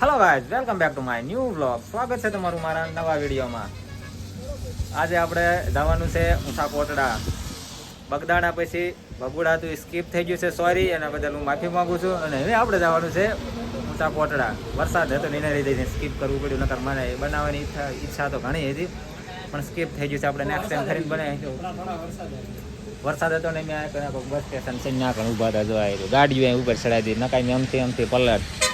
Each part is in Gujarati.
Hello guys welcome back to my new vlog સ્વાગત છે તમારું મારા નવા વિડીયોમાં. આજે આપણે જવાનું છે ઊંચા કોટડા બગદાણા પછી ભગુડા તો સ્કીપ થઈ ગયું છે સોરી એના બદલ હું માફી માંગુ છું. અને હવે આપણે જવાનું છે ઊંચા કોટડા વરસાદ હતો ને એના લીધે સ્કીપ કરવું પડ્યું, નકર મને બનાવવાની ઈચ્છા ઈચ્છા તો ઘણી હતી. પણ સ્કીપ થઈ ગયું છે, આપણે નેક્સ્ટ ટાઈમ ખરીદ બનાવી વરસાદ હતો ને મેં બસ સ્ટેશન છે ત્યાં કણ ઊભા હતા જોવા ગાડીઓ ઉપર ચડાવી દીધી. નકાઈ એમથી અમથી પલટ.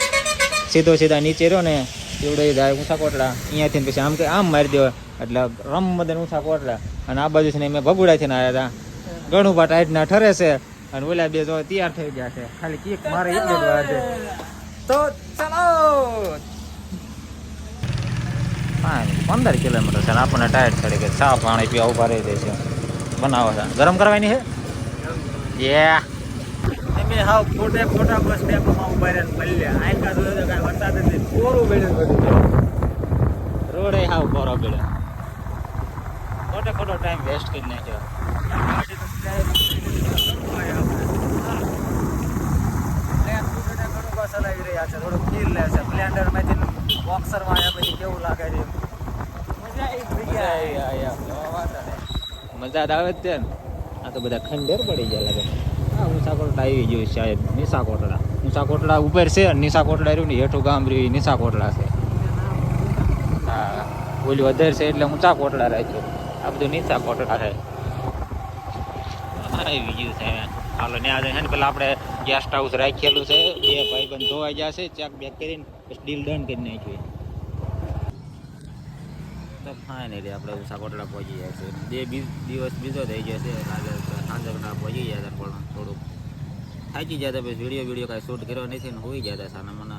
સીધો સીધા નીચે રહ્યો ને એવડે જાય ઊંચા કોટડા અહીંયાથી પછી આમ કે આમ મારી દેવા એટલે રમ બધા ઊંચા કોટડા અને આ બાજુ ને મેં ભગુડાથી ને આવ્યા હતા ઘણું બા ટાઈટના ઠરે છે. અને ઓલા બે જો તૈયાર થઈ ગયા છે. ખાલી કેક મારે એક જ વાર છે. તો ચલો. પંદર કિલોમીટર છે આપણને ટાયર ચડી કે ચા પાણી પીવા ઊભા રહી જાય છે. બનાવો છે. ગરમ કરવાની છે? યે અમે હાવ ફોટે ખોટા બસ સ્ટેપમાં ઊભા રહ્યા મળ્યા આયકા જોયો તો કાંઈ વરસાદ નથી. કોરું બેડ્યું બધું. રોડે હાવ કોરો બેડ્યો ખોટે ખોટો ટાઈમ વેસ્ટ કરી નાખ્યો. ચલાવી રહ્યા છે. થોડું ફીલ લે છે. બ્લેન્ડરમાંથી બોક્સરમાં આવ્યા પછી કેવું લાગે છે મજા આવી ગયા મજા જ આવે જ તે ને. આ તો બધા ખંડેર પડી ગયા લાગે ઊંચા આવી ગયું સાહેબ નિશા નિશાકોટડા ઊંચા કોટડા ઉપર છે અને નિશા કોટડા રહ્યું ને હેઠું ગામ રહ્યું નિશાકોટડા નિશા કોટડા છે. હા, ઓલી વધારે છે એટલે ઊંચા કોટડા રાખ્યો. આ બધું નિશા કોટડા છે આવી ગયું છે. હાલો આજે છે ને પેલા આપણે ગેસ્ટ હાઉસ રાખેલું છે. બે ભાઈ બંધ ધોવાઈ ગયા છે ચેક બેક કરીને સ્ટીલ ડન કરી નાખ્યું. તો ફાઇનલી આપણે સાકોટડા કોટડા પહોંચી જાય છે બે દિવસ બીજો થઈ જશે આજે સાંજકના પહોંચી જાય પણ થોડુંક થાકી ગયા હતા, પછી વીડિયો વીડિયો કાંઈ શૂટ કર્યો નથી ને હોઈ જતા સાના મને.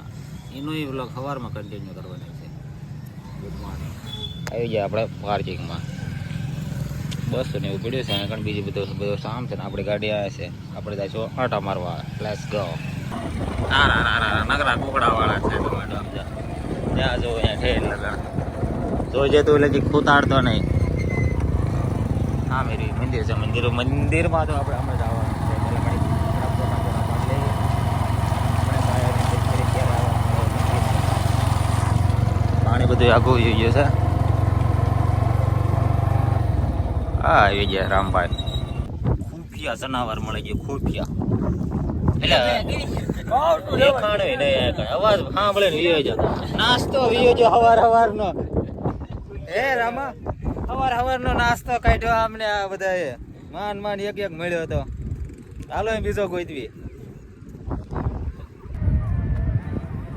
એનો એ સવારમાં કન્ટિન્યુ કરવાનો છે. ગુડ મોર્નિંગ આવી ગયા આપણે પાર્કિંગમાં. બસ ને એવું પડ્યું છે ઘણી બીજી બધું બધું સામ છે ને, આપણી ગાડી આવે છે. આપણે જાય છો આટા મારવા. લેસ ગો નગરા કુકડાવાળા છે ટોમેટો ત્યાં જો અહીંયા ઠેર લગા જોજે તું એટલે ખૂતાડતો નહીં. હા, મેરી મંદિર છે, મંદિર, મંદિરમાં તો આપણે હમણાં જવાનું પાણી બધું આઘું થઈ ગયું છે. હા, આવી ગયા રામભાઈ. ખુફિયા જનાવર મળી ગયું, ખુફિયા. એટલે. અવાજ સાંભળે નાસ્તો વિયો જો હવાર હવાર નો હે રામા હવાર હવાર નો નાસ્તો કાઢ્યો અમને આ બધાએ માન માન એક એક મળ્યો હતો હાલો એમ બીજો ગોતવી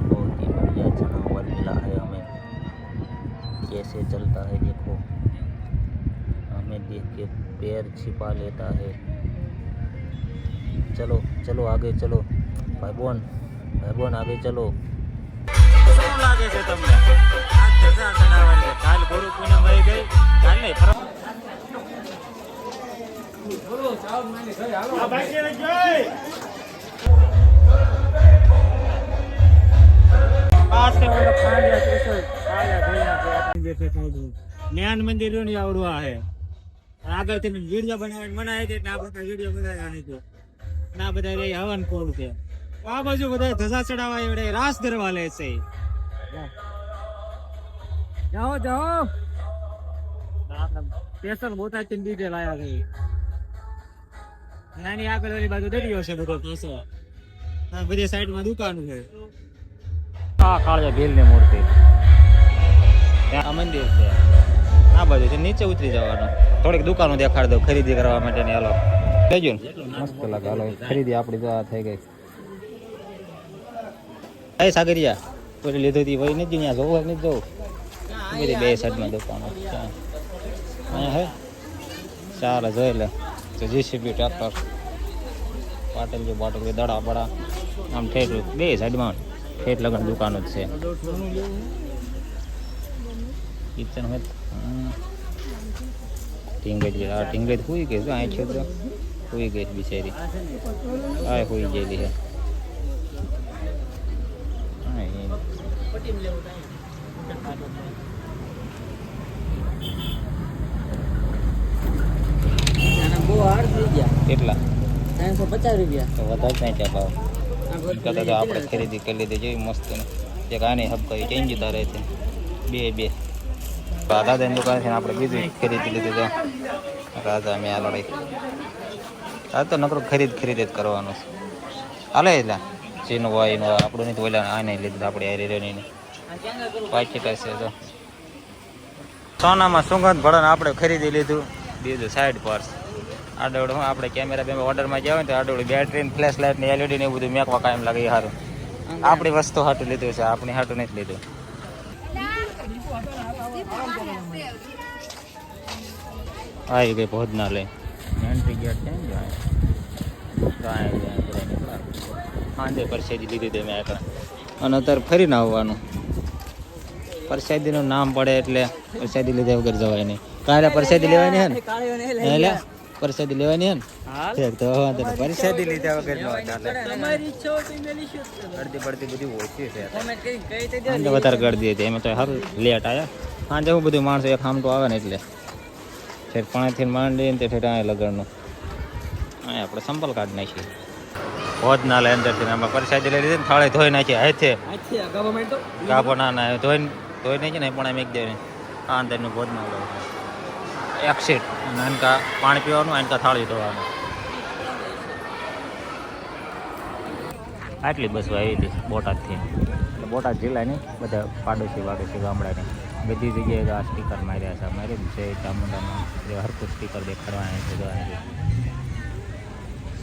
बहुत ही बढ़िया जानवर मिला है हमें कैसे चलता है देखो हमें देख के पैर छिपा लेता है चलो चलो आगे चलो भाई बोन भाई बोन आगे चलो શું લાગે છે તમને આ ધજા જનાવર કાલ ગુરુ પૂનમ વહી ગઈ કાલ નહીં જ્ઞાન મંદિર આવડવા આગળથી વીડિયો બનાવીને મનાય છે ને આ બધા વીડિયો બનાવવાની છે. ના બધા રે હવન કોણ છે આ બાજુ બધા ધજા ચડાવવા એવડે રાસ ધરવા લે છે. જાઓ જાઓ. બહુ મોટા ચંદી જે લાયા છે. નાની આગળ વાળી બાજુ દરિયો છે બધો પાછો હા બધી સાઈડમાં દુકાન છે. આ કાળિયા ભીલની મૂર્તિ. ત્યાં આ મંદિર છે. આ બાજુ છે નીચે ઉતરી જવાનું. થોડીક દુકાનો દેખાડ દો ખરીદી કરવા માટેની હાલો. લેજો ને. મસ્ત લાગે હાલો. ખરીદી આપણી તો થઈ ગઈ. એ સાગરિયા કોઈ લીધો હતી ભાઈ નથી ત્યાં જોવું નથી જોવું. બધી બે સાઈડમાં દુકાનો અહીંયા હે? ચાલે જોઈ લે. તો જીસીબી ટ્રેક્ટર પાટલ જે બાટલ જે દડા બડા. આમ ઠેઠ બે સાઈડમાં ઠેઠ લગન દુકાનો જ છે. કિચન હોય ટીંગડી આ ટીંગળી હુઈ ગઈ જો અહીં તો. હુઈ ગઈ બિચારી. આ હુઈ ગયેલી છે. હા, એ. બહુ હાર્ડ થઈ ગયા કેટલા ત્રણસો પચાસ રૂપિયા. તો વધારે નહીં ભાવ. કરતા તો આપણે ખરીદી કરી લીધી જેવી મસ્ત એક આની હબ કરી ચેન્જ રહે છે. બે બે. દાદાની દુકાન છે આપણે બીજું ખરીદી લીધું તો રાધા, મેં આ લડાઈ. આ તો નકરો ખરીદ ખરીદ જ કરવાનું છે. હાલે એટલે જેનું હોય એનું. આપણું નહીં તો ઓલા આ નહીં લીધું, આપણે આ રેડિયો નહીં. પાકીટ તો. સોનામાં સુગંધ ભળન આપણે ખરીદી લીધું. બીજું સાઈડ પર આડોડ આપણે કેમેરા બેમે ઓર્ડરમાં જાવ ને તો આડોડ બેટરી ફ્લેશ લાઇટ ને એલઈડી ને એવું બધું મેકવા કાયમ લાગે એ સારું આપણી વસ્તુ હાટું લીધું છે આપણી હાટું નથી લીધું. આવી ગઈ ભોજનાલય. એન્ટ્રી ગેટ છે ને સાંજે પરસેદી લીધી હતી મેં એકલા. અને અત્યારે ફરીને આવવાનું. પરસાદીનું નામ પડે એટલે પરસાદી લીધા વગર જવાય નહીં. કાલે પરસાદી લેવાની હે ને? પરસાદી લેવાની હે ને? તો વાંધો નહીં. પરસાદી લીધા વગર ન ચાલે. તમારી ઈચ્છા હોય તો મેં લીધું અડધી પડતી બધી ઓછી છે Comment કરીને કહી દેજો. સાંજે વધારે ગળદી હતી. એમાં તો સારું લેટ આવ્યા સાંજે હું બધું માણસો એક સામટું આવે ને એટલે. ફેર પાણીથી માંડીને તે ઠેઠ અહીંયા લગનનું. અહીંયા આપણે સંપલ કાઢ નાખીએ. હોજ ના લે અંદરથી આમાં પરસાદી લઈ લીધી ને થાળે ધોઈ નાખીએ હાથે. કાપો ના ના ધોઈને ધોઈ નાખીએ ને પણ એમ એક દે આ અંદરનું ભોજ ના લે એક એનકા પાણી પીવાનું, એનકા થાળી ધોવાનું. આટલી બસો આવી હતી, બોટાદથી. એટલે બોટાદ જિલ્લાની બધા પાડોશી, વાડોશી, ગામડાની. બધી જગ્યાએ આ સ્ટીકર માર્યા છે. મારી છે ચામુંડામાં. જે હરકું સ્ટીકર દેખાડવાના છે જોવાની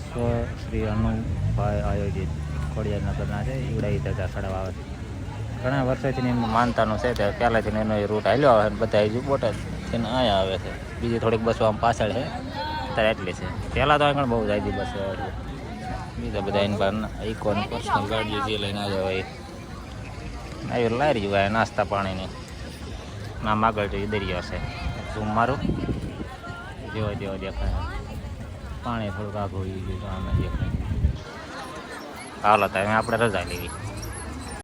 સ્વ શ્રી અનુભાઈ આયોજિત ખોડિયાર નગરના છે, ઈવડાઈ દેતા ચડવા આવે ઘણા વર્ષોથી એનું માનતાનું છે તે પહેલાંથી એનો એ રૂટ હાલ્યો આવે બધા હજુ બોટાદ થઈને અહીંયા આવે છે. બીજી થોડીક બસો આમ પાછળ છે. અત્યારે એટલી છે. પહેલાં તો આગળ બહુ જાય બસો બીજા બધા એની પર આઈકોન પર્સનલ ગાડીઓ જે લઈને આવ્યા હોય. આવી લારી જોવાય નાસ્તા પાણીની. નામ આગળ જોઈએ દરિયો છે. ઝૂમ મારું. જેવો જેવો દેખાય. પાણી થોડુંક આઘું ગયું દેખાય. હાલો, તો આપણે રજા લેવી.